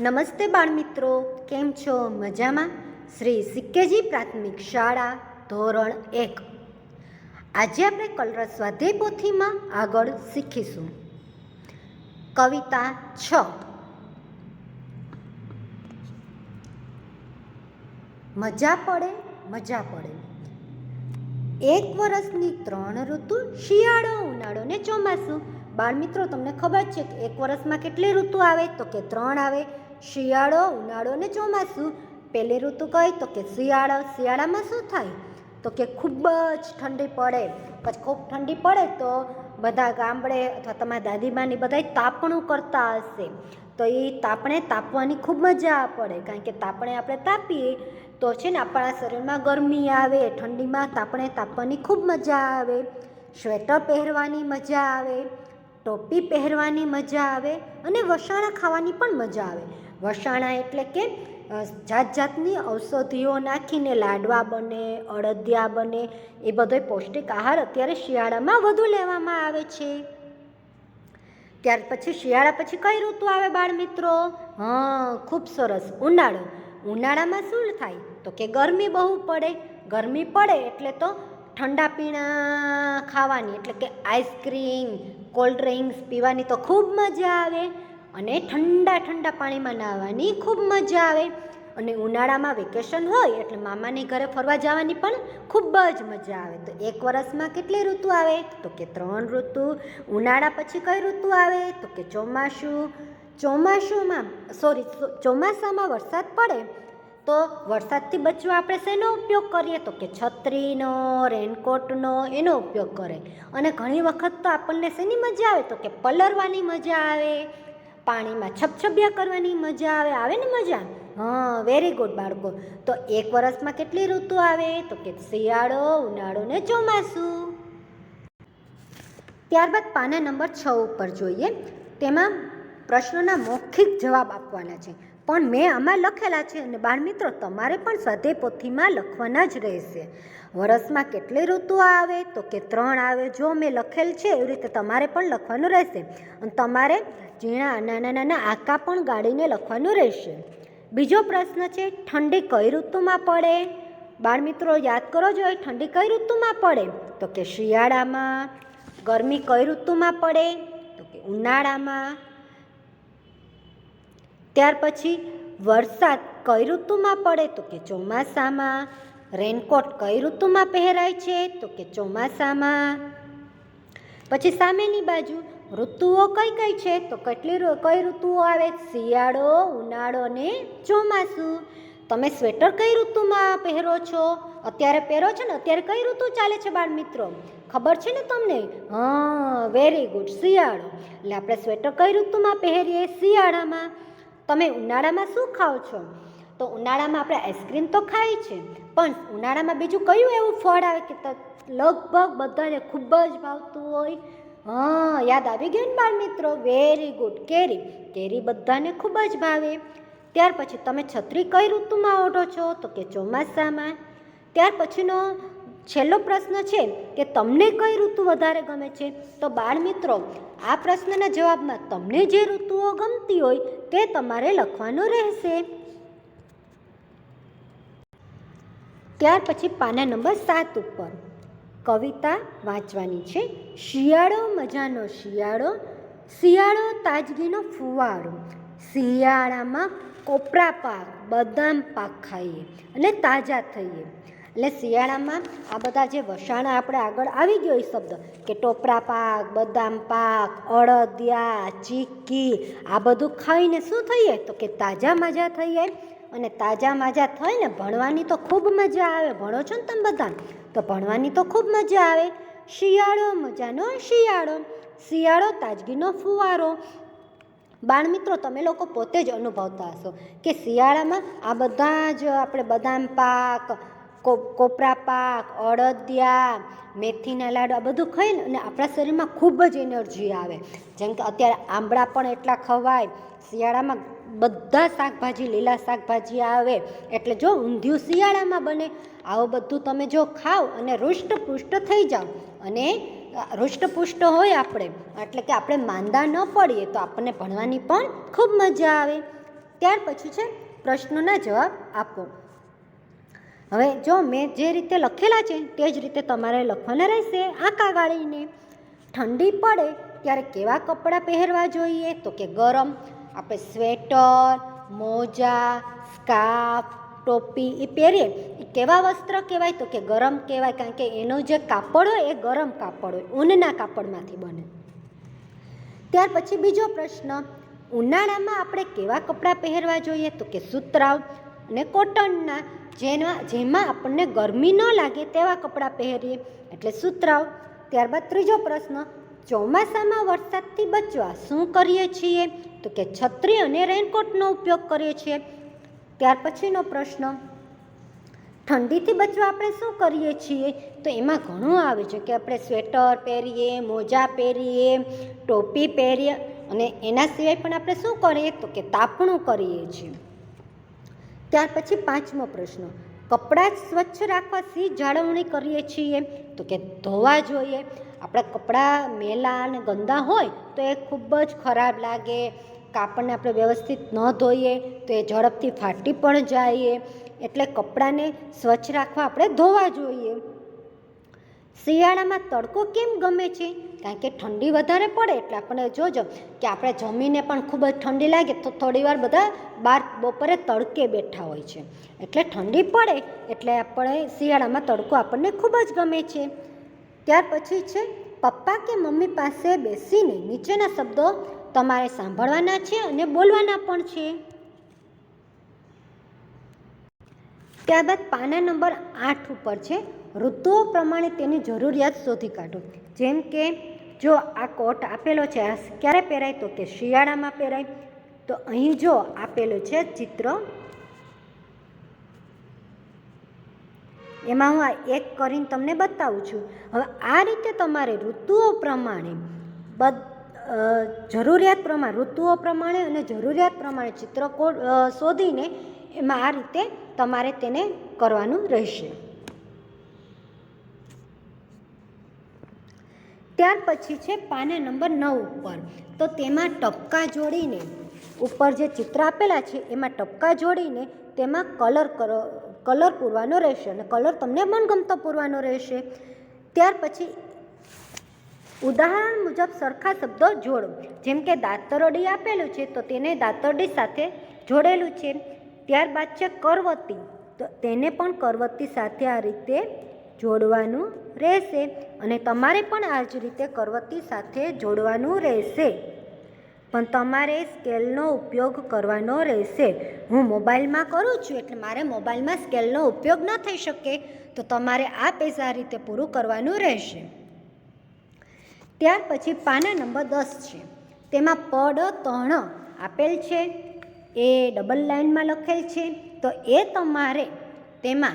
નમસ્તે બાળમિત્રો, કેમ છો? મજામાં? શ્રી સિક્કેજી પ્રાથમિક શાળા, ધોરણ એક. આજે આપણે કલરસ સ્વાધ્યાય પોથીમાં આગળ શીખીશું. કવિતા છ. મજા પડે મજા પડે. એક વર્ષની ત્રણ ઋતુ શિયાળો ઉનાળો ને ચોમાસું. બાળમિત્રો, તમને ખબર છે કે એક વર્ષમાં કેટલી ઋતુ આવે? તો કે ત્રણ આવે. શિયાળો ઉનાળો અને ચોમાસું. પહેલી ઋતુ કઈ તો કે શિયાળો, શિયાળામાં શું થાય? તો કે ખૂબ જ ઠંડી પડે. પછી ખૂબ ઠંડી પડે તો બધા ગામડે અથવા તમારા દાદીમાની બધા તાપણું કરતા હશે. તો એ તાપણે તાપવાની ખૂબ મજા પડે. કારણ કે તાપણે આપણે તાપીએ તો છે ને આપણા શરીરમાં ગરમી આવે, ઠંડીમાં તાપણે તાપવાની ખૂબ મજા આવે. સ્વેટર પહેરવાની મજા આવે, ટોપી પહેરવાની મજા આવે અને વસાણા ખાવાની પણ મજા આવે. વસાણા એટલે કે જાત જાતની ઔષધિઓ નાખીને લાડવા બને અડદિયા બને, એ બધો પૌષ્ટિક આહાર અત્યારે શિયાળામાં વધુ લેવામાં આવે છે. ત્યાર પછી શિયાળા પછી કઈ ઋતુ આવે બાળ મિત્રો? હા, ખૂબ સરસ. ઉનાળો. ઉનાળામાં શું થાય? તો કે ગરમી બહુ પડે. ગરમી પડે એટલે તો ઠંડા પીણા ખાવાની. એટલે કે આઈસ્ક્રીમ કોલ્ડ ડ્રિંક્સ પીવાની તો ખૂબ મજા આવે. અને ઠંડા ઠંડા પાણીમાં નાહવાની ખૂબ મજા આવે. અને ઉનાળામાં વેકેશન હોય એટલે મામાની ઘરે ફરવા જવાની પણ ખૂબ જ મજા આવે. તો એક વર્ષમાં કેટલી ઋતુ આવે? તો કે ત્રણ ઋતુ. ઉનાળા પછી કઈ ઋતુ આવે? તો કે ચોમાસું. ચોમાસુમાં સોરી ચોમાસામાં વરસાદ પડે. તો વરસાદથી બચવા આપણે શેનો ઉપયોગ કરીએ? તો કે છત્રીનો, રેનકોટનો, એનો ઉપયોગ કરે અને ઘણી વખત તો આપણને શેની મજા આવે? તો કે પલરવાની મજા આવે. પાણીમાં છપછપિયા કરવાની મજા આવે આવે ને મજા? હા વેરી ગુડ બાળકો. તો એક વર્ષમાં કેટલી ઋતુ આવે? તો કે શિયાળો, ઉનાળો ને ચોમાસું. ત્યારબાદ પાના નંબર છ ઉપર જોઈએ. તેમાં પ્રશ્નોના મૌખિક જવાબ આપવાના છે. પણ મેં આમાં લખેલા છે અને બાળમિત્રો, તમારે પણ સ્વાધ્યાય પોથીમાં લખવાના જ રહેશે. વરસમાં કેટલી ઋતુઓ આવે? તો કે ત્રણ આવે. જો મેં લખેલ છે, એવી રીતે તમારે પણ લખવાનું રહેશે. અને તમારે ઝીણા, નાના નાના આંકા પણ ગાળીને લખવાનું રહેશે. બીજો પ્રશ્ન છે, ઠંડી કઈ ઋતુમાં પડે? બાળમિત્રો, યાદ કરો જો ઠંડી કઈ ઋતુમાં પડે? તો કે શિયાળામાં. ગરમી કઈ ઋતુમાં પડે? તો કે ઉનાળામાં. ત્યાર પછી વરસાદ કઈ ઋતુમાં પડે? તો કે ચોમાસામાં. રેનકોટ કઈ ઋતુમાં પહેરાય છે? તો કે ચોમાસામાં. પછી સામેની બાજુ, ઋતુઓ કઈ કઈ છે? તો કેટલી કઈ ઋતુઓ આવે? શિયાળો, ઉનાળો ને ચોમાસું. તમે સ્વેટર કઈ ઋતુમાં પહેરો છો? અત્યારે પહેરો છો ને? અત્યારે કઈ ઋતુ ચાલે છે બાળ મિત્રો ખબર છે ને તમને? હા વેરી ગુડ શિયાળો. એટલે આપણે સ્વેટર કઈ ઋતુમાં પહેરીએ? શિયાળામાં. તમે ઉનાળામાં શું ખાઓ છો? તો ઉનાળામાં આપણે આઈસ્ક્રીમ તો ખાય છે, પણ ઉનાળામાં બીજું કયું એવું ફળ આવે કે લગભગ બધાને ખૂબ જ ભાવતું હોય? હા, યાદ આવી ગયું ને બાળ મિત્રો? વેરી ગુડ કેરી. કેરી બધાને ખૂબ જ ભાવે. ત્યાર પછી તમે છત્રી કઈ ઋતુમાં ઓઢો છો? તો કે ચોમાસામાં. ત્યાર પછીનો છેલ્લો પ્રશ્ન છે કે તમને કઈ ઋતુ વધારે ગમે છે? તો બાળ મિત્રો, આ પ્રશ્નના જવાબમાં તમને જે ઋતુઓ ગમતી હોય તે તમારે લખવાનું રહેશે. ત્યાર પછી પાના નંબર સાત ઉપર. કવિતા વાંચવાની છે. શિયાળો મજાનો શિયાળો શિયાળો તાજગીનો ફુવારો. શિયાળામાં કોપરા પાક, બદામ પાક ખાઈએ અને તાજા થઈએ. એટલે શિયાળામાં આ બધા જે વસાણા આપણે આગળ આવી ગયો એ શબ્દ કે ટોપરા પાક, બદામ પાક અડદિયા ચીકી આ બધું ખાઈને શું થઈએ? તો કે તાજા મજા થઈએ. અને તાજા મજા થઈને ભણવાની તો ખૂબ મજા આવે. ભણો છો ને તમે બધા તો ભણવાની તો ખૂબ મજા આવે. શિયાળો મજાનો શિયાળો. શિયાળો તાજગીનો ફુવારો. બાળમિત્રો, તમે લોકો પોતે જ અનુભવતા હશો કે શિયાળામાં આ બધા જ આપણે બદામ પાક કોપરા પાક, અડદિયા, મેથીના લાડુ આ બધું ખાઈને અને આપણા શરીરમાં ખૂબ જ એનર્જી આવે. જેમ કે અત્યારે આંબળા પણ એટલા ખવાય. શિયાળામાં બધા શાકભાજી, લીલા શાકભાજી આવે, એટલે જો ઊંધિયું શિયાળામાં બને, આવું બધું તમે જો ખાઓ અને હૃષ્ટપુષ્ટ થઈ જાઓ. અને હૃષ્ટપુષ્ટ હોય આપણે, એટલે કે આપણે માંદા ન પડીએ, તો આપણને ભણવાની પણ ખૂબ મજા આવે. ત્યાર પછી છે, પ્રશ્નોના જવાબ આપો. હવે જો મેં જે રીતે લખેલા છે, તે જ રીતે તમારે લખવાના રહેશે આંકા ગાળીને. ઠંડી પડે, ત્યારે કેવા કપડાં પહેરવા જોઈએ? તો કે ગરમ આપણે સ્વેટર, મોજા, સ્કાર્ફ, ટોપી એ પહેરીએ. એ કેવા વસ્ત્ર કહેવાય તો કે ગરમ કહેવાય, કારણ કે એનું જે કાપડ હોય એ ગરમ કાપડ હોય, ઊનના કાપડમાંથી બને. ત્યાર પછી બીજો પ્રશ્ન, ઉનાળામાં આપણે કેવા કપડાં પહેરવા જોઈએ? તો કે સુતરાવ અને કોટનના. જેના, જેમાં આપણને ગરમી ન લાગે તેવા કપડાં પહેરીએ. એટલે સુતરાવ ત્યારબાદ ત્રીજો પ્રશ્ન ચોમાસામાં વરસાદથી બચવા શું કરીએ છીએ? તો કે છત્રી અને રેનકોટનો ઉપયોગ કરીએ છીએ. ત્યાર પછીનો પ્રશ્ન, ઠંડીથી બચવા આપણે શું કરીએ છીએ? તો એમાં ઘણું આવે છે કે આપણે સ્વેટર પહેરીએ, મોજા પહેરીએ, ટોપી પહેરીએ અને એના સિવાય પણ આપણે શું કરીએ? તો કે તાપણું કરીએ છીએ. ત્યાર પછી પાંચમો પ્રશ્ન, કપડાં સ્વચ્છ રાખવા સી જાળવણી કરીએ છીએ? તો કે ધોવા જોઈએ. આપણા કપડાં મેલા અને ગંદા હોય તો એ ખૂબ જ ખરાબ લાગે. કાપડને આપણે વ્યવસ્થિત ન ધોઈએ તો એ ઝડપથી ફાટી પણ જાય. એટલે કપડાને સ્વચ્છ રાખવા આપણે ધોવા જોઈએ. શિયાળામાં તડકો કેમ ગમે છે? કારણ કે ઠંડી વધારે પડે એટલે આપણે જોજો કે આપણે જમીને પણ ખૂબ જ ઠંડી લાગે તો થોડીવાર બધા બાર બપોરે તડકે બેઠા હોય છે. એટલે ઠંડી પડે એટલે આપણે શિયાળામાં તડકો આપણને ખૂબ જ ગમે છે. ત્યાર પછી છે, પપ્પા કે મમ્મી પાસે બેસીને નીચેના શબ્દો તમારે સાંભળવાના છે અને બોલવાના પણ છે. ત્યારબાદ પાના નંબર આઠ ઉપર છે, ઋતુઓ પ્રમાણે તેની જરૂરિયાત શોધી કાઢો. જેમ કે, જો આ કોટ આપેલો છે, આ ક્યારે પહેરાય? તો કે શિયાળામાં પહેરાય. તો અહીં જો આપેલું છે ચિત્ર એમાં હું એક કરીને તમને બતાવું છું. હવે આ રીતે તમારે ઋતુઓ પ્રમાણે બધ જરૂરિયાત પ્રમાણે, ઋતુઓ પ્રમાણે અને જરૂરિયાત પ્રમાણે ચિત્રકોટ શોધીને એમાં આ રીતે તમારે તેને કરવાનું રહેશે. ત્યાર પછી છે પાના નંબર નવ ઉપર. તો તેમાં ટપકા જોડીને ઉપર જે ચિત્ર આપેલા છે, એમાં ટપકા જોડીને તેમાં કલર કરો કલર પૂરવાનો રહેશે અને કલર તમને મનગમતો પૂરવાનો રહેશે. ત્યાર પછી ઉદાહરણ મુજબ સરખા શબ્દો જોડો. જેમ કે દાતરડી આપેલું છે, તો તેને દાતરડી સાથે જોડેલું છે. ત્યારબાદ છે કરવતી. તો તેને પણ કરવતી સાથે આ રીતે જોડવાનું રહેશે અને તમારે પણ આ જ રીતે કરવતી સાથે જોડવાનું રહેશે. પણ તમારે સ્કેલનો ઉપયોગ કરવાનો રહેશે. હું મોબાઈલમાં કરું છું એટલે મારે મોબાઈલમાં સ્કેલનો ઉપયોગ ન થઈ શકે. તો તમારે આ પેજ રીતે પૂરું કરવાનું રહેશે. ત્યાર પછી પાના નંબર દસ છે. તેમાં પડ, તણ આપેલ છે. એ ડબલ લાઇનમાં લખેલ છે. તો એ તમારે તેમાં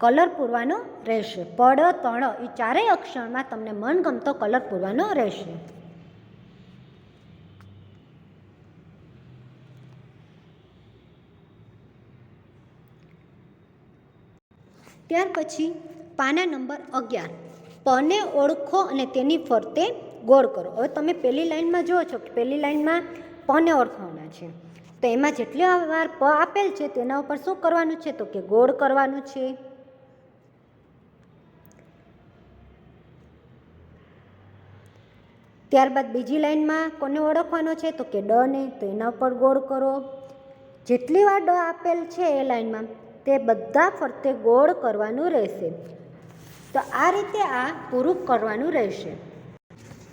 કલર પૂરવાનો રહેશે. પડ, તણ એ ચારેય અક્ષરમાં તમને મનગમતો કલર પૂરવાનો રહેશે. ત્યાર પછી પાના નંબર અગિયાર. પને ઓળખો અને તેની ફરતે ગોળ કરો. હવે તમે પહેલી લાઇનમાં જુઓ છો કે પહેલી લાઇનમાં પને ઓળખવાના છે. તો એમાં જેટલી વાર પ આપેલ છે તેના ઉપર શું કરવાનું છે? તો કે ગોળ કરવાનું છે. ત્યારબાદ બીજી લાઈનમાં કોને ઓળખવાનો છે? તો કે ડ ને તો એના ઉપર ગોળ કરો. જેટલી વાર ડ આપેલ છે એ લાઈનમાં તે બધા ફરતે ગોળ કરવાનું રહેશે. તો આ રીતે આ પૂરું કરવાનું રહેશે.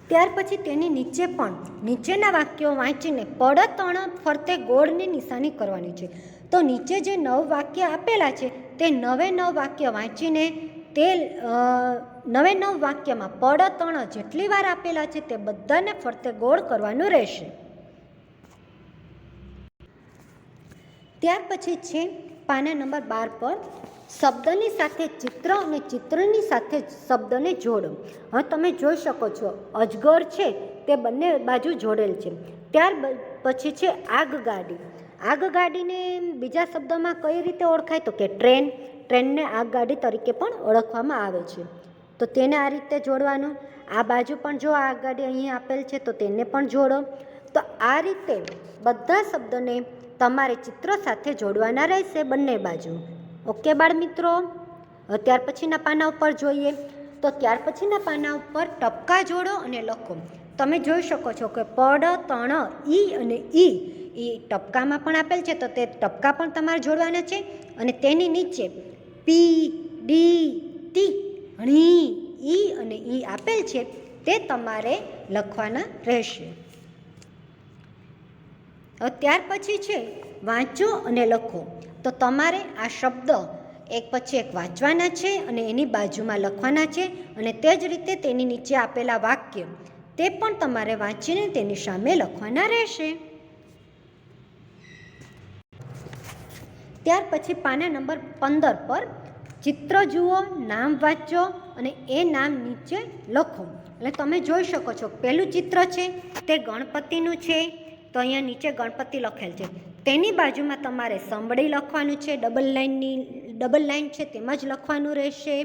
ત્યાર પછી તેની નીચે પણ, નીચેના વાક્યો વાંચીને પડતણ ફરતે ગોળની નિશાની કરવાની છે. તો નીચે જે નવ વાક્ય આપેલા છે, તે નવે નવ વાક્ય વાંચીને તે નવે નવ વાક્યમાં પડતણ જેટલી વાર આપેલા છે, તે બધાને ફરતે ગોળ કરવાનું રહેશે. ત્યાર પછી છે પાના નંબર બાર પર શબ્દની સાથે ચિત્ર અને ચિત્રની સાથે શબ્દને જોડો. હવે તમે જોઈ શકો છો. અજગર છે, તે બંને બાજુ જોડેલ છે. ત્યાર પછી છે આગગાડી. આગગાડીને બીજા શબ્દોમાં કઈ રીતે ઓળખાય? તો કે ટ્રેન. ટ્રેનને આગગાડી તરીકે પણ ઓળખવામાં આવે છે. તો તેને આ રીતે જોડવાનું. આ બાજુ પણ જો આગગાડી અહીં આપેલ છે, તો તેને પણ જોડો. તો આ રીતે બધા શબ્દને તમારે ચિત્ર સાથે જોડવાના રહેશે બંને બાજુ. ઓકે બાળ મિત્રો ત્યાર પછીના પાના ઉપર જોઈએ. તો ત્યાર પછીના પાના ઉપર ટપકા જોડો અને લખો. તમે જોઈ શકો છો કે પડ તણ, ઈ અને ઈ એ ટપકામાં પણ આપેલ છે. તો તે ટપકા પણ તમારે જોડવાના છે અને તેની નીચે પી ડી ટી ણી, ઈ અને ઈ આપેલ છે. તે તમારે લખવાના રહેશે. ત્યાર પછી છે, વાંચો અને લખો. તો તમારે આ શબ્દ એક પછી એક વાંચવાના છે અને એની બાજુમાં લખવાના છે અને તે જ રીતે તેની નીચે આપેલા વાક્ય, તે પણ તમારે વાંચીને તેની સામે લખવાના રહેશે. ત્યાર પછી પાના નંબર પંદર પર ચિત્ર જુઓ, નામ વાંચો અને એ નામ નીચે લખો. એટલે તમે જોઈ શકો છો, પહેલું ચિત્ર છે, તે ગણપતિનું છે તો અહીંયા નીચે ગણપતિ લખેલ છે. તેની બાજુમાં તમારે સંભળી લખવાનું છે ડબલ લાઇનની ડબલ લાઇન છે તેમાં જ લખવાનું રહેશે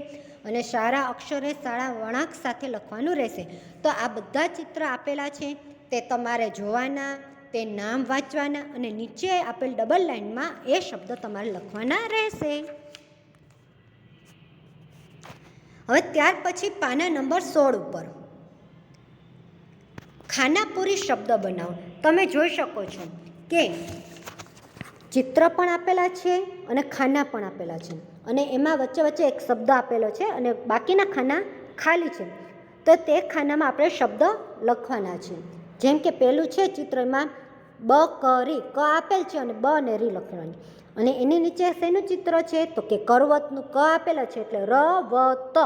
અને સારા અક્ષરે સારા વળાંક સાથે લખવાનું રહેશે. તો આ બધા ચિત્ર આપેલા છે, તે તમારે જોવાના, તે નામ વાંચવાના અને નીચે આપેલ ડબલ લાઇનમાં એ શબ્દ તમારે લખવાના રહેશે. હવે ત્યાર પછી પાના નંબર સોળ ઉપર. ખાનાપુરી શબ્દ બનાવો. તમે જોઈ શકો છો કે ચિત્ર પણ આપેલા છે અને ખાના પણ આપેલા છે. અને એમાં વચ્ચે વચ્ચે એક શબ્દ આપેલો છે અને બાકીના ખાના ખાલી છે. તો તે ખાનામાં આપણે શબ્દ લખવાના છે. જેમ કે પેલું છે ચિત્રમાં બ, ક, રી. ક આપેલ છે અને બ અને રી લખવાની. અને એની નીચે શેનું ચિત્ર છે? તો કે કરવતનું ક આપેલા છે એટલે ર, વ, ત.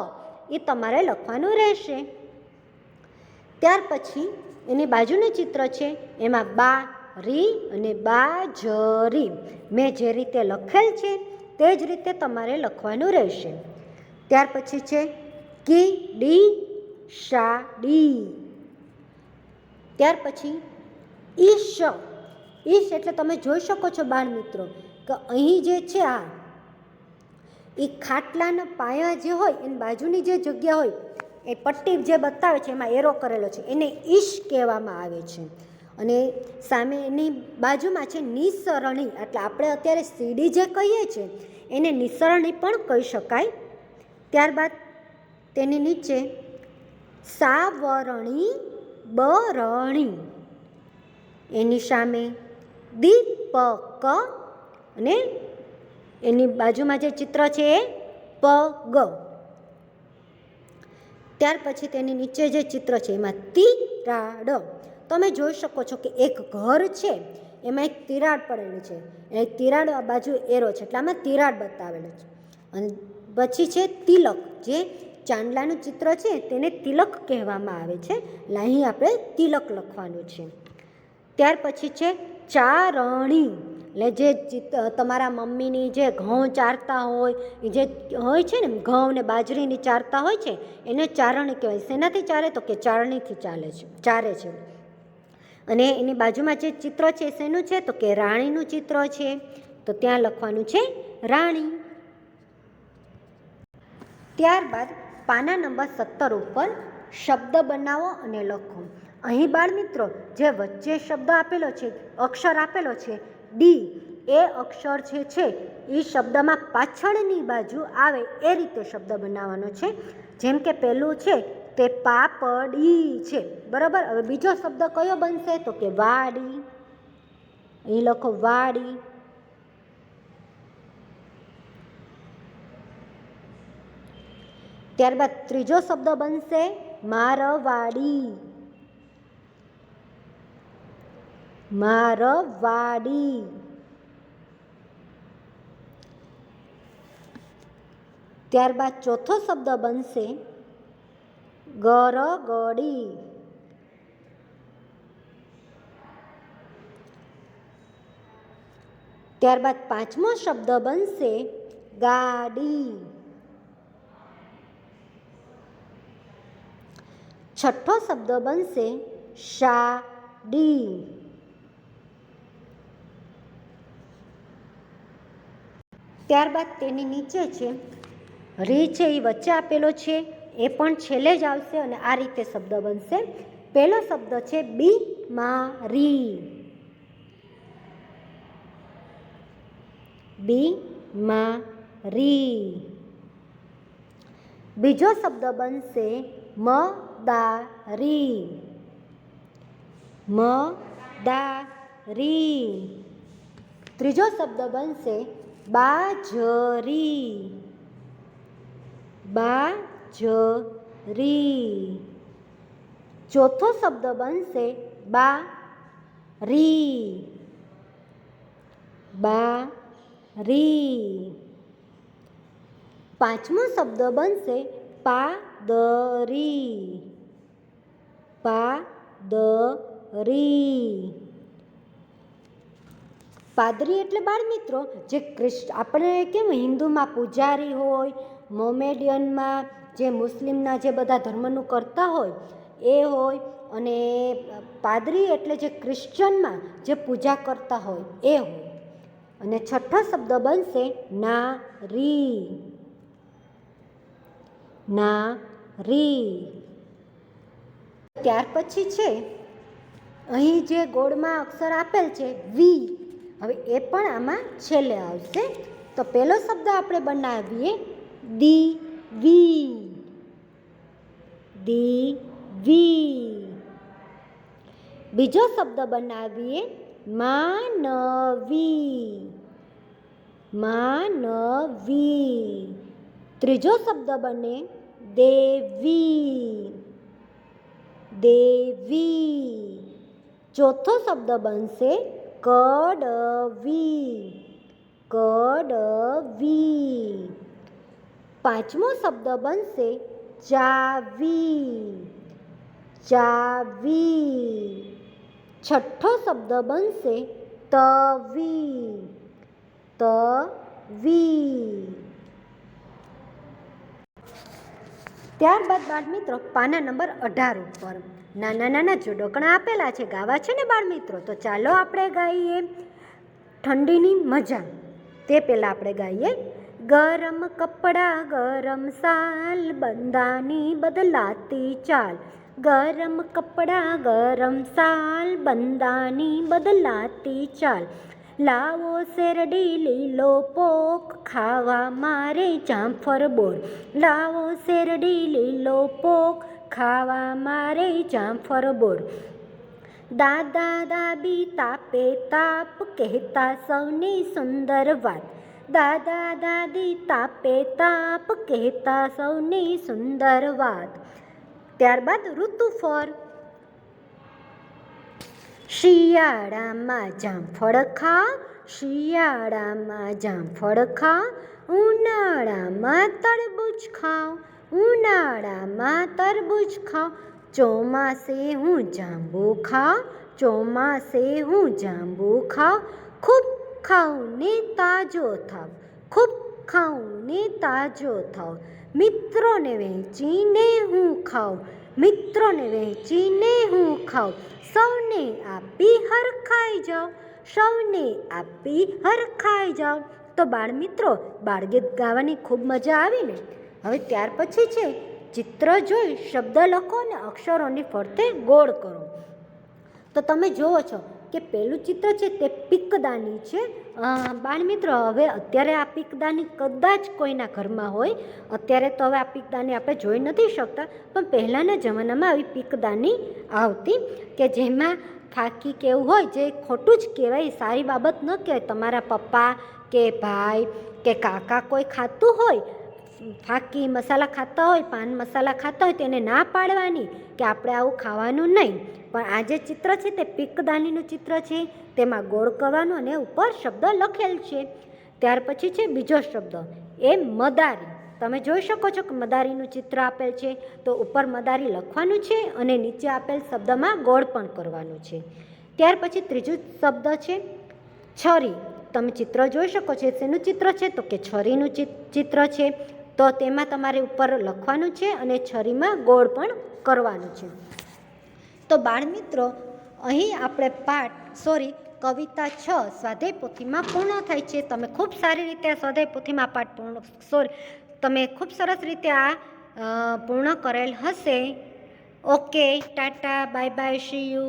એ તમારે લખવાનું રહેશે. ત્યાર પછી એની બાજુનું ચિત્ર છે, એમાં બા, રી અને બા, જ, રી. મેં જે રીતે લખેલ છે, તે જ રીતે તમારે લખવાનું રહેશે. ત્યાર પછી છે, કી, ડી, શા, ડી. ત્યાર પછી, ઈશ. ઈશ એટલે તમે જોઈ શકો છો બાળ મિત્રો કે અહીં જે છે આ એ ખાટલાના પાયા જે હોય, એની બાજુની જે જગ્યા હોય એ પટ્ટી જે બતાવે છે, એમાં એરો કરેલો છે, એને ઈશ કહેવામાં આવે છે. અને સામેની બાજુમાં છે નિસરણી, એટલે આપણે અત્યારે સીડી જે કહીએ છીએ એને નિસરણી પણ કહી શકાય. ત્યારબાદ તેની નીચે સાવરણી, બરણી, એની સામે દીપક અને એની બાજુમાં જે ચિત્ર છે એ પગ. ત્યાર પછી તેની નીચે જે ચિત્ર છે, એમાં તિરાડ. તમે જોઈ શકો છો કે એક ઘર છે, એમાં એક તિરાડ પડેલી છે. એ તિરાડ આ બાજુ એરો છે, એટલે આમાં તિરાડ બતાવેલો છે. અને પછી છે તિલક, જે ચાંદલાનું ચિત્ર છે, તેને તિલક કહેવામાં આવે છે. એટલે અહીં આપણે તિલક લખવાનું છે. ત્યાર પછી છે ચારણી. એટલે જે તમારા મમ્મીની જે ઘઉં ચારતા હોય જે હોય છે ને, ઘઉં ને બાજરીની ચારતા હોય છે, એને ચારણી કહેવાય. શેનાથી ચારે? તો કે ચારણીથી ચાલે છે, ચારે છે. અને એની બાજુમાં જે ચિત્ર છે, શેનું છે? તો કે રાણીનું ચિત્ર છે. તો ત્યાં લખવાનું છે, રાણી. ત્યારબાદ પાના નંબર સત્તર ઉપર શબ્દ બનાવો અને લખો. અહીં બાળ મિત્રો, જે વચ્ચે શબ્દ આપેલો છે, અક્ષર આપેલો છે ડી એ અક્ષર જે છે, એ શબ્દમાં પાછળની બાજુ આવે એ રીતે શબ્દ બનાવવાનો છે. જેમ કે પહેલું છે, તે પાપડી છે. બરાબર? હવે બીજો શબ્દ કયો બનશે? તો કે વાડી. અહીં લખો વાડી. ત્યારબાદ ત્રીજો શબ્દ બનશે, મારવાડી. મારવાડી ત્યારબાદ ચોથો શબ્દ બનશે ગરગડી ત્યારબાદ પાંચમો શબ્દ બનશે ગાડી છઠ્ઠો શબ્દ બનશે શાડી ત્યારબાદ તેની નીચે છે રી છે એ વચ્ચે આપેલો છે, એ પણ છેલ્લે જ આવશે અને આ રીતે શબ્દ બનશે. પહેલો શબ્દ છે, બી બીમારી બીમારી બીજો શબ્દ બનશે, મદારી. મદારી. ત્રીજો શબ્દ બનશે બાજરી. બાજરી. ચોથો શબ્દ બનશે બારી. બારી. પાંચમો શબ્દ બનશે પાદરી. પાદરી. પાદરી એટલે બાળ મિત્રો, જે ક્રિસ્ટ આપણે કેમ હિન્દુમાં પૂજારી હોય, મોમેડિયનમાં જે મુસ્લિમના જે બધા ધર્મનું કરતા હોય, એ હોય અને પાદરી એટલે જે ક્રિશ્ચનમાં જે પૂજા કરતા હોય, એ હોય. અને છઠ્ઠો શબ્દ બનશે નારી. નારી. ત્યાર પછી છે, અહીં જે ગોળમાં અક્ષર આપેલ છે વી. હવે એ પણ આમાં છેલ્લે આવશે. તો પહેલો શબ્દ આપણે બનાવીએ દી વી. દી વી. બીજો શબ્દ બનાવીએ માનવી. માનવી. ત્રીજો શબ્દ બને દેવી. દેવી. ચોથો શબ્દ બનશે કડવી કડવી. પાંચમો શબ્દ બનશે ચાવી ચાવી. છઠ્ઠો શબ્દ બનશે તવી તવી. ત્યારબાદ બાળ મિત્રો પાના નંબર અઢાર ઉપર. નાના નાના જોડકણા આપેલા છે, ગાવા છે ને બાળ મિત્રો? તો ચાલો આપણે ગાઈએ ઠંડીની મજા. તે પહેલાં આપણે ગાઈએ ગરમ કપડાં, ગરમ સાલ બંદાની બદલાતી ચાલ. ગરમ કપડાં, ગરમ સાલ બંદાની બદલાતી ચાલ. લાવો શેરડી, લીલો પોક, ખાવા મારે જામફર બોર. લાવો શેરડી, લીલો પોક ખાવા મારે જામફર બોર. દાદા દાદી તાપે તાપ, કહેતા સૌની સુંદર વાત. દાદા દાદી તાપે તાપ, કહેતા સૌની સુંદર વાત. ત્યારબાદ ઋતુ ફોર. શિયાળામાં જામફળ ખા, શિયાળામાં જામફળ ખા, ઉનાળામાં તરબૂચ ખાઓ ઉનાળામાં તરબૂચ ખાઉં ચોમાસે હું જાંબુ ખાઉં ચોમાસે હું જાંબુ ખાઉં ખૂબ ખાઉં ને તાજો થાવ. ખૂબ ખાઉં ને તાજો થાવ. મિત્રોને વહેંચીને હું ખાઉં. મિત્રોને વહેંચીને હું ખાઉં. સૌને આપી હરખાઈ જાઉં સૌને આપી હરખાઈ જાઉં તો બાળ મિત્રો બાળગીત ગાવાની ખૂબ મજા આવી ને? હવે ત્યાર પછી છે, ચિત્ર જોઈ શબ્દ લખો અને અક્ષરોની ફરતે ગોળ કરો. તો તમે જુઓ છો કે પહેલું ચિત્ર છે તે પિકદાની છે. બાળ મિત્રો, હવે અત્યારે આ પિકદાની કદાચ કોઈના ઘરમાં હોય. અત્યારે તો હવે આ પિકદાની આપણે જોઈ નથી શકતા, પણ પહેલાંના જમાનામાં આવી પિકદાની આવતી કે જેમાં ફાકી કેવું હોય, જે ખોટું જ કહેવાય સારી બાબત ન કહેવાય. તમારા પપ્પા કે ભાઈ કે કાકા કોઈ ખાતું હોય ફાકી મસાલા ખાતા હોય, પાન મસાલા ખાતા હોય તેને ના પાડવાની કે આપણે આવું ખાવાનું નહીં. પણ આ જે ચિત્ર છે તે પિકદાનીનું ચિત્ર છે, તેમાં ગોળ કરવાનું અને ઉપર શબ્દ લખેલ છે. ત્યાર પછી છે બીજો શબ્દ, એ મદારી. તમે જોઈ શકો છો કે મદારીનું ચિત્ર આપેલ છે, તો ઉપર મદારી લખવાનું છે અને નીચે આપેલ શબ્દમાં ગોળ પણ કરવાનું છે. ત્યાર પછી ત્રીજું શબ્દ છે, છરી. તમે ચિત્ર જોઈ શકો છો શેનું ચિત્ર છે? તો કે છરીનું ચિત્ર છે. તો તેમાં તમારે ઉપર લખવાનું છે અને છરીમાં ગોળ પણ કરવાનું છે. તો બાળમિત્રો અહીં આપણે પાઠ સોરી કવિતા છ સ્વાધ્યાય પોથીમાં પૂર્ણ થાય છે. તમે ખૂબ સારી રીતે સ્વાધ્યાય પોથીમાં પાઠ પૂર્ણ સોરી તમે ખૂબ સરસ રીતે આ પૂર્ણ કરેલ હશે. Okay tata bye bye see you